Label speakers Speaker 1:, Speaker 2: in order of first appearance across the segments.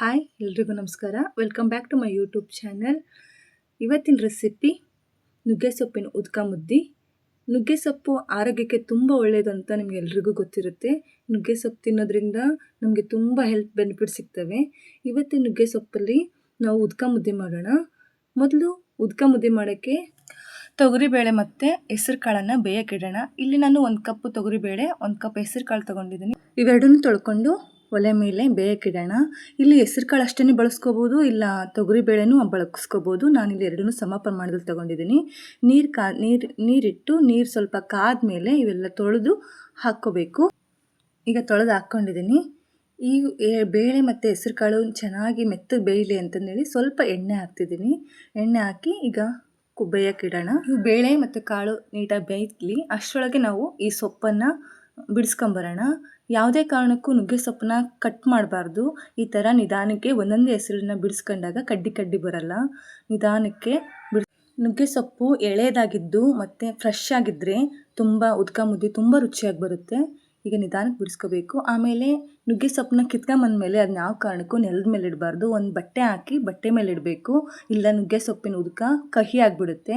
Speaker 1: Hi ಎಲ್ರಿಗೂ ನಮಸ್ಕಾರ. Welcome back to my YouTube channel ಇವತ್ತಿನ ರೆಸಿಪಿ ನುಗ್ಗೆ ಸೊಪ್ಪಿನ ಉದ್ಕ ಮುದ್ದಿ. ನುಗ್ಗೆ ಸೊಪ್ಪು ಆರೋಗ್ಯಕ್ಕೆ ತುಂಬ ಒಳ್ಳೆಯದು ಅಂತ ನಿಮ್ಗೆ ಎಲ್ರಿಗೂ ಗೊತ್ತಿರುತ್ತೆ. ನುಗ್ಗೆ ಸೊಪ್ಪು ತಿನ್ನೋದ್ರಿಂದ ನಮಗೆ ತುಂಬ ಹೆಲ್ತ್ ಬೆನಿಫಿಟ್ ಸಿಗ್ತವೆ. ಇವತ್ತಿನ ನುಗ್ಗೆ ಸೊಪ್ಪಲ್ಲಿ ನಾವು ಉದ್ಕ ಮುದ್ದೆ ಮಾಡೋಣ. ಮೊದಲು ಉದ್ಕ ಮುದ್ದೆ ಮಾಡೋಕ್ಕೆ ತೊಗರಿಬೇಳೆ ಮತ್ತು ಹೆಸರು ಕಾಳನ್ನು ಬೇಯಕ್ಕಿಡೋಣ ಇಲ್ಲಿ ನಾನು ಒಂದು ಕಪ್ ತೊಗರಿಬೇಳೆ, ಒಂದು ಕಪ್ ಹೆಸರು ಕಾಳು ತೊಗೊಂಡಿದ್ದೀನಿ. ಇವೆರಡನ್ನೂ ತೊಳ್ಕೊಂಡು ಒಲೆ ಮೇಲೆ ಬೇಯಕ್ಕಿಡೋಣ ಇಲ್ಲಿ ಹೆಸ್ರು ಕಾಳು ಅಷ್ಟೇ ಬಳಸ್ಕೋಬೋದು, ಇಲ್ಲ ತೊಗರಿ ಬೇಳೆನೂ ಬಳಸ್ಕೋಬೋದು. ಇಲ್ಲಿ ಎರಡನ್ನೂ ಸಮ ಪ್ರಮಾಣದಲ್ಲಿ ತೊಗೊಂಡಿದ್ದೀನಿ. ನೀರು ಕಾ, ನೀರು, ನೀರಿಟ್ಟು ನೀರು ಸ್ವಲ್ಪ ಕಾದ ಮೇಲೆ ಇವೆಲ್ಲ ತೊಳೆದು ಹಾಕ್ಕೋಬೇಕು. ಈಗ ತೊಳೆದು ಹಾಕ್ಕೊಂಡಿದ್ದೀನಿ. ಈ ಬೇಳೆ ಮತ್ತು ಹೆಸ್ರು ಕಾಳು ಚೆನ್ನಾಗಿ ಮೆತ್ತಗೆ ಬೇಯಲಿ ಅಂತಂದೇಳಿ ಸ್ವಲ್ಪ ಎಣ್ಣೆ ಹಾಕ್ತಿದ್ದೀನಿ. ಎಣ್ಣೆ ಹಾಕಿ ಈಗ ಬೇಯಕ್ಕಿಡೋಣ ಇವು ಬೇಳೆ ಮತ್ತು ಕಾಳು ನೀಟಾಗಿ ಬೇಯಲಿ, ಅಷ್ಟರೊಳಗೆ ನಾವು ಈ ಸೊಪ್ಪನ್ನು ಬಿಡಿಸ್ಕೊಂಬರೋಣ. ಯಾವುದೇ ಕಾರಣಕ್ಕೂ ನುಗ್ಗೆ ಸೊಪ್ಪನ್ನ ಕಟ್ ಮಾಡಬಾರ್ದು. ಈ ಥರ ನಿಧಾನಕ್ಕೆ ಒಂದೊಂದೇ ಹೆಸರನ್ನ ಬಿಡಿಸ್ಕೊಂಡಾಗ ಕಡ್ಡಿ ಕಡ್ಡಿ ಬರಲ್ಲ. ನಿಧಾನಕ್ಕೆ ಬಿಡ್ ನುಗ್ಗೆ ಸೊಪ್ಪು ಎಳೆದಾಗಿದ್ದು ಮತ್ತು ಫ್ರೆಶ್ ಆಗಿದ್ದರೆ ತುಂಬ ಉದ್ಕ ಮುದ್ದೆ ತುಂಬ ರುಚಿಯಾಗಿ ಬರುತ್ತೆ. ಈಗ ನಿಧಾನಕ್ಕೆ ಬಿಡಿಸ್ಕೋಬೇಕು. ಆಮೇಲೆ ನುಗ್ಗೆ ಸೊಪ್ಪನ್ನ ಕಿತ್ಕೊಂಬಂದ್ಮೇಲೆ ಅದನ್ನ ಯಾವ ಕಾರಣಕ್ಕೂ ನೆಲದ ಮೇಲೆ ಇಡಬಾರ್ದು. ಒಂದು ಬಟ್ಟೆ ಹಾಕಿ ಬಟ್ಟೆ ಮೇಲೆ ಇಡಬೇಕು. ಇಲ್ಲ ನುಗ್ಗೆ ಸೊಪ್ಪಿನ ಉದುಕ ಕಹಿ ಆಗಿಬಿಡುತ್ತೆ.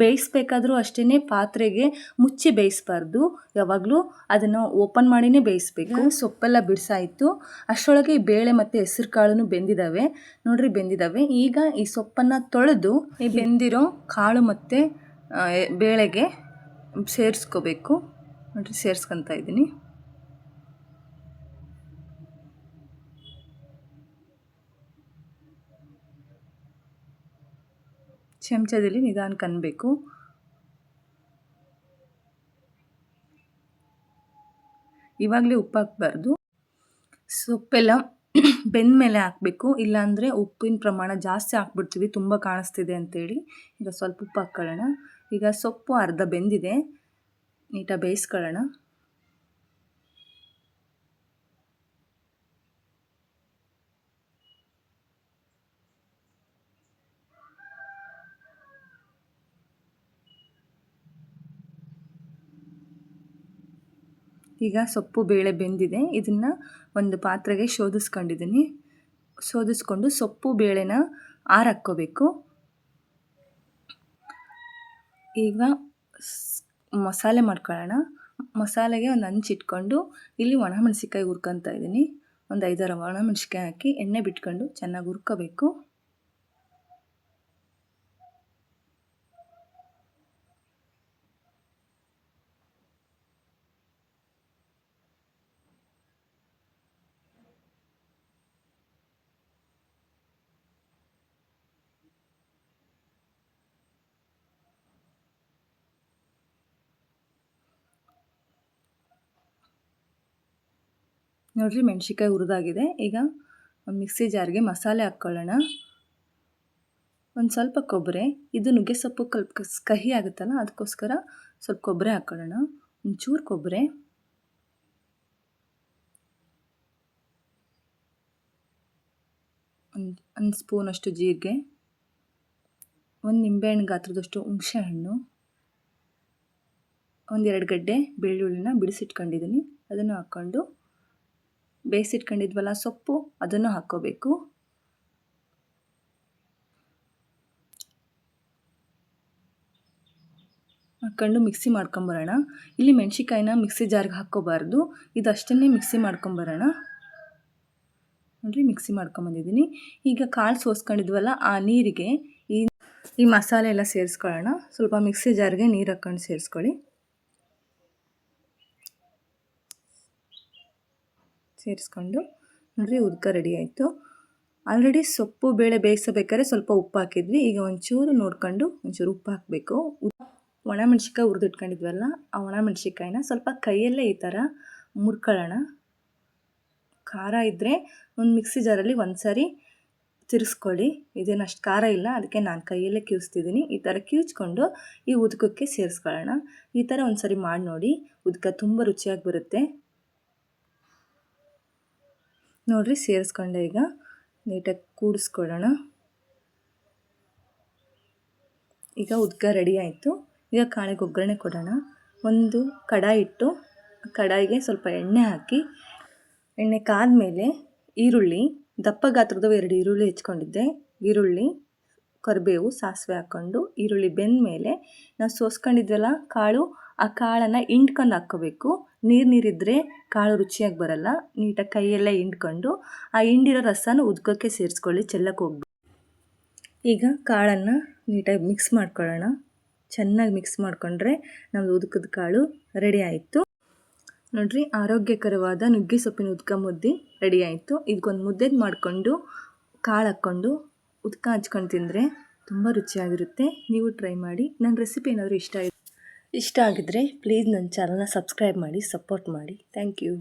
Speaker 1: ಬೇಯಿಸ್ಬೇಕಾದ್ರೂ ಅಷ್ಟೇ ಪಾತ್ರೆಗೆ ಮುಚ್ಚಿ ಬೇಯಿಸ್ಬಾರ್ದು. ಯಾವಾಗಲೂ ಅದನ್ನು ಓಪನ್ ಮಾಡಿನೇ ಬೇಯಿಸ್ಬೇಕು. ಸೊಪ್ಪೆಲ್ಲ ಬಿಡಿಸಾಯಿತು. ಅಷ್ಟರೊಳಗೆ ಈ ಬೇಳೆ ಮತ್ತು ಹೆಸರು ಕಾಳು ಬೆಂದಿದ್ದಾವೆ ನೋಡ್ರಿ ಬೆಂದಿದ್ದಾವೆ ಈಗ ಈ ಸೊಪ್ಪನ್ನು ತೊಳೆದು ಈ ಬೆಂದಿರೋ ಕಾಳು ಮತ್ತು ಬೇಳೆಗೆ ಸೇರಿಸ್ಕೋಬೇಕು. ನೋಡಿರಿ ಸೇರಿಸ್ಕೊತಾ ಇದ್ದೀನಿ. ಚಮಚದಲ್ಲಿ ನಿಧಾನ ಅನ್ಬೇಕು ಇವಾಗಲೇ ಉಪ್ಪು ಹಾಕ್ಬಾರ್ದು. ಸೊಪ್ಪೆಲ್ಲ ಬೆಂದ ಮೇಲೆ ಹಾಕಬೇಕು. ಇಲ್ಲಾಂದರೆ ಉಪ್ಪಿನ ಪ್ರಮಾಣ ಜಾಸ್ತಿ ಹಾಕ್ಬಿಡ್ತೀವಿ. ತುಂಬ ಕಾಣಿಸ್ತಿದೆ ಅಂತೇಳಿ. ಈಗ ಸ್ವಲ್ಪ ಉಪ್ಪು ಹಾಕ್ಕೊಳ್ಳೋಣ ಈಗ ಸೊಪ್ಪು ಅರ್ಧ ಬೆಂದಿದೆ. ನೀಟಾಗಿ ಬೇಯಿಸ್ಕೊಳ್ಳೋಣ. ಈಗ ಸೊಪ್ಪು ಬೇಳೆ ಬೆಂದಿದೆ. ಇದನ್ನು ಒಂದು ಪಾತ್ರೆಗೆ ಶೋಧಿಸ್ಕೊಂಡಿದ್ದೀನಿ. ಶೋಧಿಸ್ಕೊಂಡು ಸೊಪ್ಪು ಬೇಳೆನ ಆರಾಕ್ಕೋಬೇಕು. ಈಗ ಮಸಾಲೆ ಮಾಡ್ಕೊಳ್ಳೋಣ. ಮಸಾಲೆಗೆ ಒಂದು ಹಂಚಿಟ್ಕೊಂಡು ಇಲ್ಲಿ ಒಣಮೆಣಸಿಕಾಯಿ ಹುರ್ಕೊತಾ ಇದ್ದೀನಿ ಒಂದು ಐದಾರು ಒಣಮೆಣಸಿಕಾಯಿ ಹಾಕಿ ಎಣ್ಣೆ ಬಿಟ್ಕೊಂಡು ಚೆನ್ನಾಗಿ ಹುರ್ಕೋಬೇಕು. ನೋಡ್ರಿ ಮೆಣಸಿನ್ಕಾಯಿ ಹುರಿದಾಗಿದೆ. ಈಗ ಒಂದು ಮಿಕ್ಸಿ ಜಾರ್ಗೆ ಮಸಾಲೆ ಹಾಕ್ಕೊಳ್ಳೋಣ ಒಂದು ಸ್ವಲ್ಪ ಕೊಬ್ಬರಿ. ಇದು ನುಗ್ಗೆ ಸೊಪ್ಪು ಕಲ್ಪ ಕಹಿ ಆಗುತ್ತಲ್ಲ, ಅದಕ್ಕೋಸ್ಕರ ಸ್ವಲ್ಪ ಕೊಬ್ಬರಿ ಹಾಕ್ಕೊಳ್ಳೋಣ ಒಂಚೂರು ಕೊಬ್ಬರಿ. ಒಂದು ಒಂದು ಸ್ಪೂನಷ್ಟು ಜೀರಿಗೆ. ಒಂದು ನಿಂಬೆಹಣ್ಣು ಗಾತ್ರದಷ್ಟು ಹುಣಸೆ ಹಣ್ಣು ಒಂದೆರಡು ಗಡ್ಡೆ ಬೆಳ್ಳುಳ್ಳಿನ ಬಿಡಿಸಿಟ್ಕೊಂಡಿದ್ದೀನಿ ಅದನ್ನು ಹಾಕ್ಕೊಂಡು ಬೇಯಿಸಿಟ್ಕೊಂಡಿದ್ವಲ್ಲ, ಸೊಪ್ಪು ಅದನ್ನು ಹಾಕ್ಕೋಬೇಕು. ಹಾಕ್ಕೊಂಡು ಮಿಕ್ಸಿ ಮಾಡ್ಕೊಂಬರೋಣ. ಇಲ್ಲಿ ಮೆಣಸಿಕಾಯಿನ ಮಿಕ್ಸಿ ಜಾರ್ಗೆ ಹಾಕ್ಕೋಬಾರ್ದು. ಇದಷ್ಟನ್ನೇ ಮಿಕ್ಸಿ ಮಾಡ್ಕೊಂಬರೋಣ. ನೋಡಿರಿ, ಮಿಕ್ಸಿ ಮಾಡ್ಕೊಂಬಂದಿದ್ದೀನಿ. ಈಗ ಕಾಳು ಸೋಸ್ಕೊಂಡಿದ್ವಲ್ಲ, ಆ ನೀರಿಗೆ ಈ ಈ ಮಸಾಲೆ ಎಲ್ಲ ಸೇರಿಸ್ಕೊಳ್ಳೋಣ. ಸ್ವಲ್ಪ ಮಿಕ್ಸಿ ಜಾರ್ಗೆ ನೀರು ಹಾಕ್ಕೊಂಡು ಸೇರಿಸ್ಕೊಳ್ಳಿ. ಸೇರಿಸ್ಕೊಂಡು ನೋಡಿರಿ ಉದ್ಕ ರೆಡಿ ಆಯಿತು. ಆಲ್ರೆಡಿ ಸೊಪ್ಪು ಬೇಳೆ ಬೇಯಿಸಬೇಕಾದ್ರೆ ಸ್ವಲ್ಪ ಉಪ್ಪು ಹಾಕಿದ್ವಿ. ಈಗ ಒಂಚೂರು ನೋಡ್ಕೊಂಡು ಒಂಚೂರು ಉಪ್ಪು ಹಾಕಬೇಕು. ಒಣಮೆಣ್ಸಿಕಾಯಿ ಹುರಿದಿಟ್ಕೊಂಡಿದ್ವಲ್ಲ ಆ ಒಣಮೆಣ್ಸಿಕಾಯಿನ ಸ್ವಲ್ಪ ಕೈಯಲ್ಲೇ ಈ ಥರ ಮುರ್ಕೊಳ್ಳೋಣ. ಖಾರ ಇದ್ದರೆ ಒಂದು ಮಿಕ್ಸಿ ಜಾರಲ್ಲಿ ಒಂದು ಸಾರಿ ತಿರ್ಸ್ಕೊಳ್ಳಿ. ಇದೇನು ಅಷ್ಟು ಖಾರ ಇಲ್ಲ, ಅದಕ್ಕೆ ನಾನು ಕೈಯಲ್ಲೇ ಕಿವಿಸ್ತಿದ್ದೀನಿ. ಈ ಥರ ಕಿವಿಚ್ಕೊಂಡು ಈ ಉದ್ಕಕ್ಕೆ ಸೇರಿಸ್ಕೊಳ್ಳೋಣ. ಈ ಥರ ಒಂದು ಸಾರಿ ಮಾಡಿ ನೋಡಿ. ಉದ್ಕ ತುಂಬ ರುಚಿಯಾಗಿ ಬರುತ್ತೆ. ನೋಡ್ರಿ ಸೇರಿಸ್ಕೊಂಡೆ ಈಗ. ನೀಟಾಗಿ ಕೂಡಿಸ್ಕೊಳ್ಳೋಣ. ಈಗ ಉದ್ಗ ರೆಡಿ ಆಯಿತು. ಈಗ ಕಾಳಿಗೆ ಒಗ್ಗರಣೆ ಕೊಡೋಣ. ಒಂದು ಕಡಾಯಿ ಇಟ್ಟು ಕಡಾಯಿಗೆ ಸ್ವಲ್ಪ ಎಣ್ಣೆ ಹಾಕಿ, ಎಣ್ಣೆ ಕಾದ್ಮೇಲೆ ಈರುಳ್ಳಿ, ದಪ್ಪ ಗಾತ್ರದ ಎರಡು ಈರುಳ್ಳಿ ಹೆಚ್ಕೊಂಡಿದ್ದೆ. ಈರುಳ್ಳಿ, ಕರಿಬೇವು, ಸಾಸಿವೆ ಹಾಕ್ಕೊಂಡು ಈರುಳ್ಳಿ ಬೆಂದ ಮೇಲೆ ನಾವು ಸೋಸ್ಕೊಂಡಿದ್ವಲ್ಲ ಕಾಳು ಆ ಕಾಳನ್ನು ಹಿಂಡ್ಕೊಂಡು ಹಾಕ್ಕೋಬೇಕು. ನೀರು ನೀರಿದ್ದರೆ ಕಾಳು ರುಚಿಯಾಗಿ ಬರಲ್ಲ. ನೀಟಾಗಿ ಕೈಯೆಲ್ಲ ಹಿಂಡ್ಕೊಂಡು ಆ ಹಿಂಡಿರೋ ರಸನ ಉದ್ಕೋಕ್ಕೆ ಸೇರಿಸ್ಕೊಳ್ಳಿ ಚೆಲ್ಲಕ್ಕೆ ಹೋಗ್ಬೇಕು ಈಗ ಕಾಳನ್ನು ನೀಟಾಗಿ ಮಿಕ್ಸ್ ಮಾಡ್ಕೊಳ್ಳೋಣ. ಚೆನ್ನಾಗಿ ಮಿಕ್ಸ್ ಮಾಡಿಕೊಂಡ್ರೆ ನಮ್ಮದು ಉದ್ಕದ ಕಾಳು ರೆಡಿ ಆಯಿತು. ನೋಡ್ರಿ, ಆರೋಗ್ಯಕರವಾದ ನುಗ್ಗೆ ಸೊಪ್ಪಿನ ಉದ್ಕ ಮುದ್ದೆ ರೆಡಿ ಆಯಿತು. ಇದಕ್ಕೊಂದು ಮುದ್ದೆದು ಮಾಡಿಕೊಂಡು ಕಾಳು ಹಾಕ್ಕೊಂಡು ಉದ್ಕ ಹಚ್ಕೊಂಡು ತಿಂದರೆ ತುಂಬ ರುಚಿಯಾಗಿರುತ್ತೆ. ನೀವು ಟ್ರೈ ಮಾಡಿ. ನನ್ನ ರೆಸಿಪಿ ಏನಾದರೂ ಇಷ್ಟ ಆಗಿ ಇಷ್ಟ ಆಗಿದ್ರೆ ಪ್ಲೀಸ್ ನನ್ನ ಚಾನಲ್ನ ಸಬ್ಸ್ಕ್ರೈಬ್ ಮಾಡಿ ಸಪೋರ್ಟ್ ಮಾಡಿ. Thank you